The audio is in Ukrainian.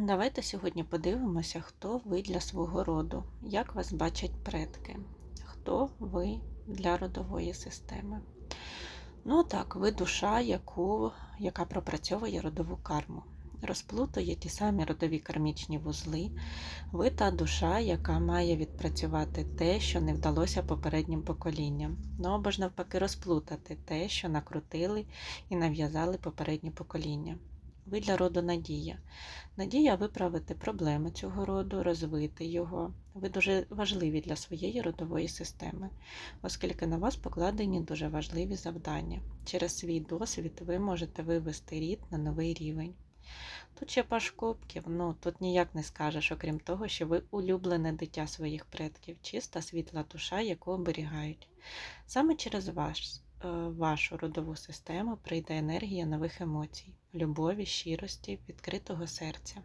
Давайте сьогодні подивимося, хто ви для свого роду, як вас бачать предки, хто ви для родової системи. Ну так, ви душа, яку, яка пропрацьовує родову карму, розплутує ті самі родові кармічні вузли. Ви та душа, яка має відпрацювати те, що не вдалося попереднім поколінням. Ну або ж навпаки розплутати те, що накрутили і нав'язали попередні покоління. Ви для роду надія. Надія виправити проблеми цього роду, розвити його. Ви дуже важливі для своєї родової системи, оскільки на вас покладені дуже важливі завдання. Через свій досвід ви можете вивести рід на новий рівень. Тут ще паш кубків, ну тут ніяк не скажеш, окрім того, що ви улюблене дитя своїх предків, чиста світла душа, яку оберігають. Саме через ваш, е, вашу родову систему прийде енергія нових емоцій, любові, щирості, відкритого серця.